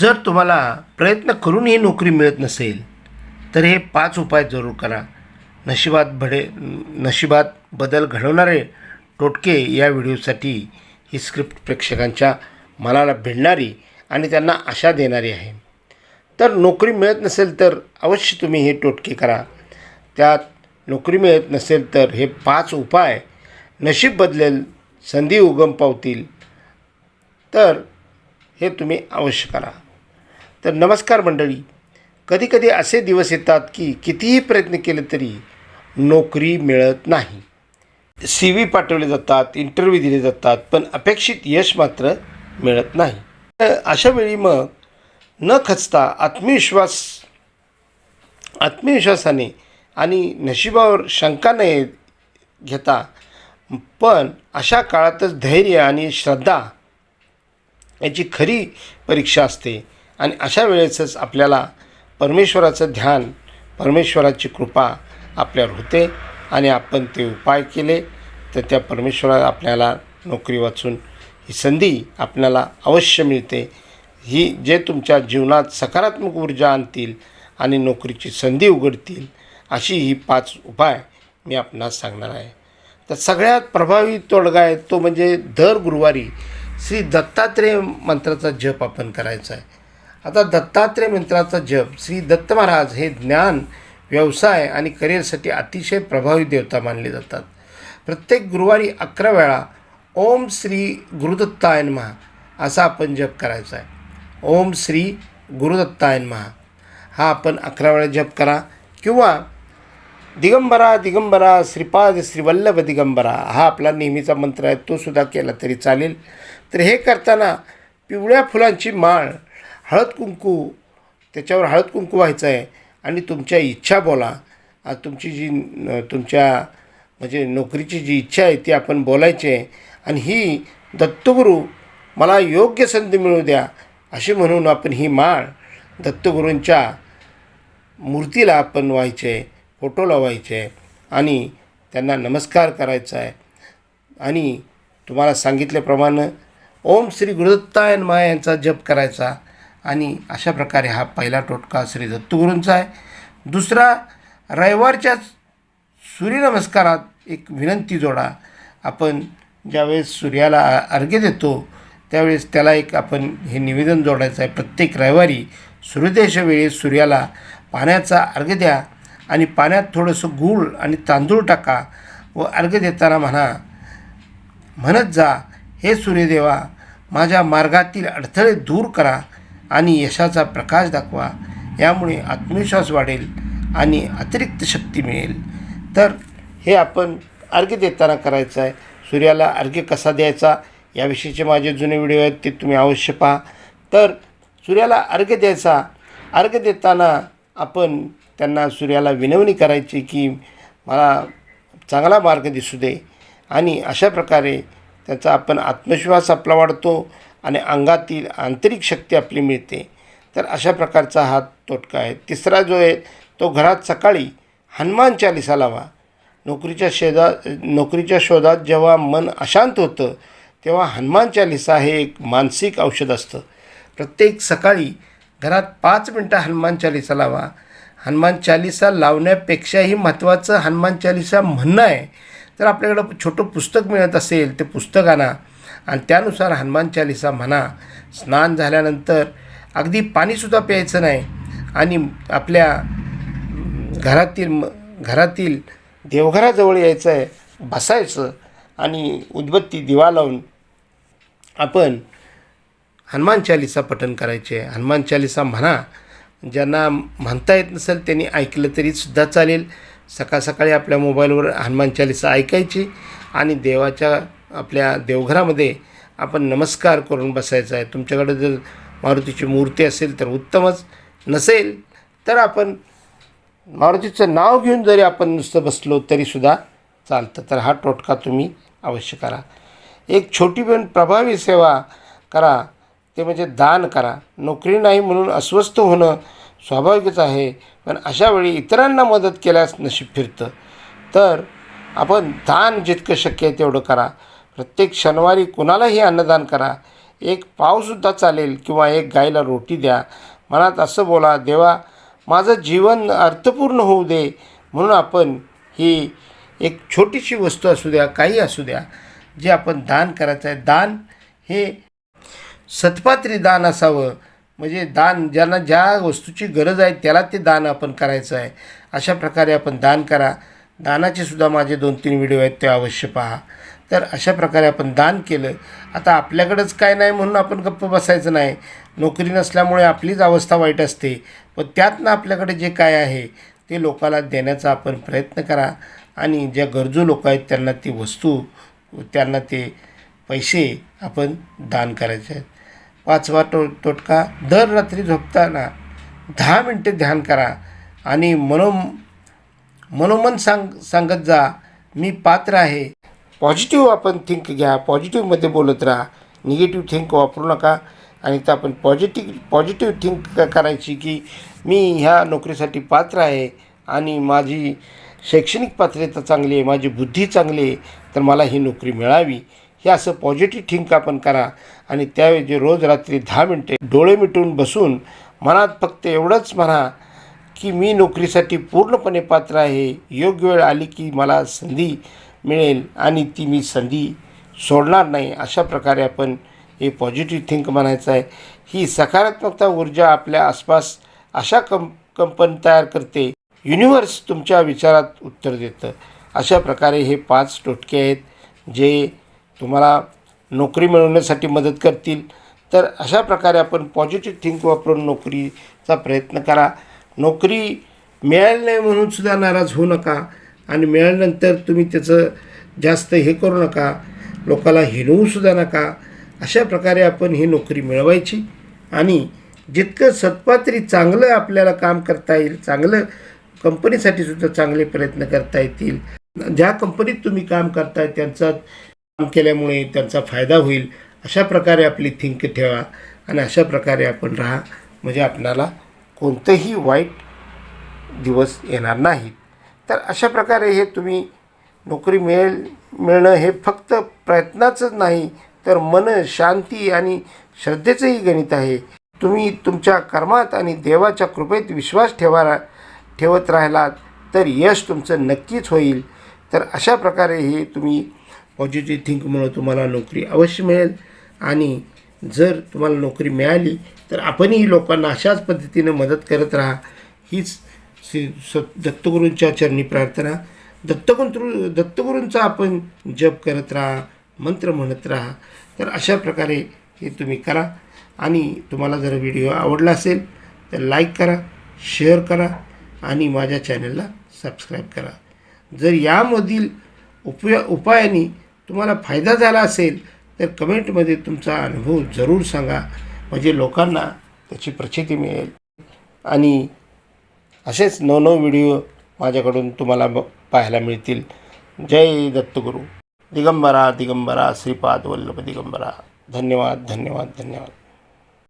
जर तुम्हाला प्रयत्न करूनही नोकरी मिळत नसेल तर हे पाच उपाय जरूर करा. नशिबात भडे नशिबात बदल घडवणारे टोटके या व्हिडिओसाठी ही स्क्रिप्ट प्रेक्षकांच्या मनाला भिडणारी आणि त्यांना आशा देणारी आहे. तर नोकरी मिळत नसेल तर अवश्य तुम्ही हे टोटके करा. त्यात नोकरी मिळत नसेल तर हे पाच उपाय नशीब बदलेल संधी उगम पावतील तर हे तुम्ही अवश्य करा. तर नमस्कार मंडळी. कधीकधी असे दिवस येतात की कितीही प्रयत्न केले तरी नोकरी मिळत नाही. सी व्ही पाठवले जातात इंटरव्ह्यू दिले जातात पण अपेक्षित यश मात्र मिळत नाही. तर अशा वेळी मग न खचता आत्मविश्वास आत्मविश्वासाने आणि नशिबावर शंका न घेता पण अशा काळातच धैर्य आणि श्रद्धा याची खरी परीक्षा असते. आणि अशा वेळेसच आपल्याला परमेश्वराचं ध्यान परमेश्वराची कृपा आपल्यावर होते आणि आपण ते उपाय केले तर त्या परमेश्वरा आपल्याला नोकरी वाचून ही संधी आपल्याला अवश्य मिळते. ही जे तुमच्या जीवनात सकारात्मक ऊर्जा आणतील आणि नोकरीची संधी उघडतील अशी ही पाच उपाय मी आपणास सांगणार आहे. तर सगळ्यात प्रभावी तोडगा आहे तो म्हणजे दर गुरुवारी श्री दत्तात्रेय मंत्राचा जप आपण करायचा आहे. आता दत्तात्रेय मंत्राचा जप श्री दत्त महाराज हे ज्ञान व्यवसाय आणि करिअरसाठी अतिशय प्रभावी देवता मानले जातात. प्रत्येक गुरुवारी अकरा वेळा ओम श्री गुरुदत्तायन महा असा आपण जप करायचा आहे. ओम श्री गुरुदत्तायन महा हा आपण अकरा वेळा जप करा. किंवा दिगंबरा दिगंबरा श्रीपाद श्रीवल्लभ दिगंबरा हा आपला नेहमीचा मंत्र आहे. तो सुद्धा केला तरी चालेल. तर हे करताना पिवळ्या फुलांची माळ हळद कुंकू त्याच्यावर हळद कुंकू व्हायचं आहे. आणि तुमच्या इच्छा बोला. तुमची जी तुमच्या म्हणजे नोकरीची जी इच्छा आहे ती आपण बोलायची आहे. आणि ही दत्तगुरू मला योग्य संधी मिळू द्या अशी म्हणून आपण ही माळ दत्तगुरूंच्या मूर्तीला आपण व्हायचे फोटो लावायचे आणि त्यांना नमस्कार करायचा आहे. आणि तुम्हाला सांगितल्याप्रमाणे ओम श्री गुरुदत्तायन मा यांचा जप करायचा. आणि अशा प्रकारे हा पहिला टोटका श्री दत्तगुरूंचा आहे. दुसरा रविवारच्याच सूर्यनमस्कारात एक विनंती जोडा. आपण ज्यावेळेस सूर्याला अर्घ्य देतो त्यावेळेस त्याला एक आपण हे निवेदन जोडायचं आहे. प्रत्येक रविवारी सूर्योदयाच्या वेळेस सूर्याला पाण्याचा अर्घ्य द्या आणि पाण्यात थोडंसं गूळ आणि तांदूळ टाका व अर्घ्य देताना म्हणा म्हणत जा हे सूर्यदेवा माझ्या मार्गातील अडथळे दूर करा. आणि यशाचा प्रकाश दाखवा. यामुळे आत्मविश्वास वाढेल आणि अतिरिक्त शक्ती मिळेल. तर हे आपण अर्घ्य देताना करायचं आहे. सूर्याला अर्घ्य कसा द्यायचा? याविषयीचे माझे जुने व्हिडिओ आहेत ते तुम्ही अवश्य पहा. तर सूर्याला अर्घ्य द्यायचा. अर्घ्य देताना आपण त्यांना सूर्याला विनवणी करायची की मला चांगला मार्ग दिसू दे. आणि अशा प्रकारे त्याचा आपण आत्मविश्वास आपला वाढतो. आणि अंगातील आंतरिक शक्ती आपली मिळते. तर अशा प्रकारचा हा तोटका आहे. तिसरा जो आहे तो घरात सकाळी हनुमान चालिसा लावा. नोकरीच्या शेदा नोकरीच्या शोधात जेव्हा मन अशांत होतं तेव्हा हनुमान चालिसा हे एक मानसिक औषध असतं. प्रत्येक सकाळी घरात पाच मिनटं हनुमान चालिसा लावा. हनुमान चालिसा लावण्यापेक्षाही महत्त्वाचं हनुमान चालिसा म्हणणं आहे. तर आपल्याकडं छोटं पुस्तक मिळत असेल ते पुस्तक आणा आणि त्यानुसार हनुमान चालिसा म्हणा स्नान झाल्यानंतर अगदी पाणीसुद्धा प्यायचं नाही. आणि आपल्या घरातील घरातील देवघराजवळ यायचं आहे बसायचं आणि उदबत्ती दिवा लावून आपण हनुमान चालिसा पठण करायचे. हनुमान चालिसा म्हणा ज्यांना म्हणता येत नसेल त्यांनी ऐकलं तरी सुद्धा चालेल. सकाळ सकाळी आपल्या मोबाईलवर हनुमान चालिसा ऐकायची आणि देवाच्या आपल्या देवघरामध्ये आपण नमस्कार करून बसायचा आहे. तुमच्याकडे जर मारुतीची मूर्ती असेल तर उत्तमच. नसेल तर आपण मारुतीचं नाव घेऊन जरी आपण नुसतं बसलो तरीसुद्धा चालतं. तर हा टोटका तुम्ही अवश्य करा. एक छोटी पण प्रभावी सेवा करा. ते म्हणजे दान करा. नोकरी नाही म्हणून अस्वस्थ होणं स्वाभाविकच आहे. पण अशावेळी इतरांना मदत केल्यास नशीब फिरतं. तर आपण दान जितकं शक्य आहे तेवढं करा. प्रत्येक शनिवारी कुणालाही अन्नदान करा. एक पावसुद्धा चालेल किंवा एक गाईला रोटी द्या. मनात असं बोला देवा माझं जीवन अर्थपूर्ण होऊ दे. म्हणून आपण ही एक छोटीशी वस्तू असू द्या काही असू द्या जे आपण दान करायचं आहे. दान हे सतपात्री दान असावं. म्हणजे दान ज्यांना ज्या वस्तूची गरज आहे त्याला ते दान आपण करायचं आहे. अशा प्रकारे आपण दान करा. दानाचे सुद्धा माझे दोन तीन व्हिडिओ आहेत ते अवश्य पहा. तर अशा प्रकारे आपण दान केलं. आता आपल्याकडंच काय नाही म्हणून आपण गप्प बसायचं नाही. नोकरी नसल्यामुळे आपलीच अवस्था वाईट असते. पण त्यातनं आपल्याकडे जे काय आहे ते लोकाला देण्याचा आपण प्रयत्न करा. आणि ज्या गरजू लोक आहेत त्यांना ती वस्तू त्यांना ते पैसे आपण दान करायचे आहेत. पाचवा टो तोटका दर रात्री झोपताना दहा मिनटे ध्यान करा. आणि मनो मनोमन सांग सांगत जा मी पात्र आहे. पॉझिटिव्ह आपण थिंक घ्या पॉझिटिव्हमध्ये बोलत राहा. निगेटिव्ह थिंक वापरू नका. आणि तर आपण पॉझिटिव्ह पॉझिटिव्ह थिंक करायची की मी ह्या नोकरीसाठी पात्र आहे आणि माझी शैक्षणिक पात्रता चांगली आहे माझी बुद्धी चांगली आहे तर मला ही नोकरी मिळावी. हे असं पॉझिटिव्ह थिंक आपण करा. आणि त्याऐवजी रोज रात्री दहा मिनटे डोळे मिटून बसून मनात फक्त एवढंच म्हणा की मी नोकरीसाठी पूर्णपणे पात्र आहे योग्य वेळ आली की मला संधी मिळेल आणि ती मी संधी सोडणार नाही अशा प्रकारे आपण हे पॉझिटिव्ह थिंक म्हणायचं आहे. ही सकारात्मकता ऊर्जा आपल्या आसपास अशा कं कंपन तयार करते युनिवर्स तुमच्या विचारात उत्तर देतं. अशा प्रकारे हे पाच टोटके आहेत जे तुम्हाला नोकरी मिळवण्यासाठी मदत करतील. तर अशा प्रकारे आपण पॉझिटिव्ह थिंक वापरून नोकरीचा प्रयत्न करा. नोकरी मिळाली नाही म्हणूनसुद्धा नाराज होऊ नका. आणि मिळाल्यानंतर तुम्ही त्याचं जास्त हे करू नका. लोकाला हिणवूसुद्धा नका. अशा प्रकारे आपण ही नोकरी मिळवायची. आणि जितकं सत्पात्री चांगलं आपल्याला काम करता येईल चांगलं कंपनीसाठी सुद्धा चांगले प्रयत्न करता येतील. ज्या कंपनीत तुम्ही काम करताय त्यांचा काम केल्यामुळे त्यांचा फायदा होईल. अशा प्रकारे आपली थिंक ठेवा. आणि अशा प्रकारे आपण राहा. म्हणजे आपणाला कोणतंही वाईट दिवस येणार नाहीत. तर अशा प्रकारे हे तुम्ही नोकरी मिळेल मिळणं हे फक्त प्रयत्नाचंच नाही तर मन शांती आणि श्रद्धेचंही गणित आहे. तुम्ही तुमच्या कर्मात आणि देवाच्या कृपेत विश्वास ठेवा ठेवत राहिलात तर यश तुमचं नक्कीच होईल. तर अशा प्रकारे हे तुम्ही पॉझिटिव्ह थिंकमुळं तुम्हाला नोकरी अवश्य मिळेल आणि जर तुम्हाला नोकरी मिळाली तर आपणही लोकांना अशाच पद्धतीनं मदत करत राहा. हीच श्री स दत्तगुरूंच्या चरणी प्रार्थना. दत्तगुंतृ दत्तगुरूंचा आपण जप करत राहा मंत्र म्हणत राहा. तर अशा प्रकारे हे तुम्ही करा. आणि तुम्हाला जर व्हिडिओ आवडला असेल तर लाईक करा शेअर करा आणि माझ्या चॅनलला सबस्क्राईब करा. जर यामधील उपया उपायाने तुम्हाला फायदा झाला असेल तर कमेंटमध्ये तुमचा अनुभव जरूर सांगा. म्हणजे लोकांना त्याची प्रचिती मिळेल. आणि असेच नवनव व्हिडिओ माझ्याकडून तुम्हाला ब पाहायला मिळतील. जय दत्तगुरू. दिगंबरा दिगंबरा श्रीपाद वल्लभ दिगंबरा. धन्यवाद धन्यवाद धन्यवाद.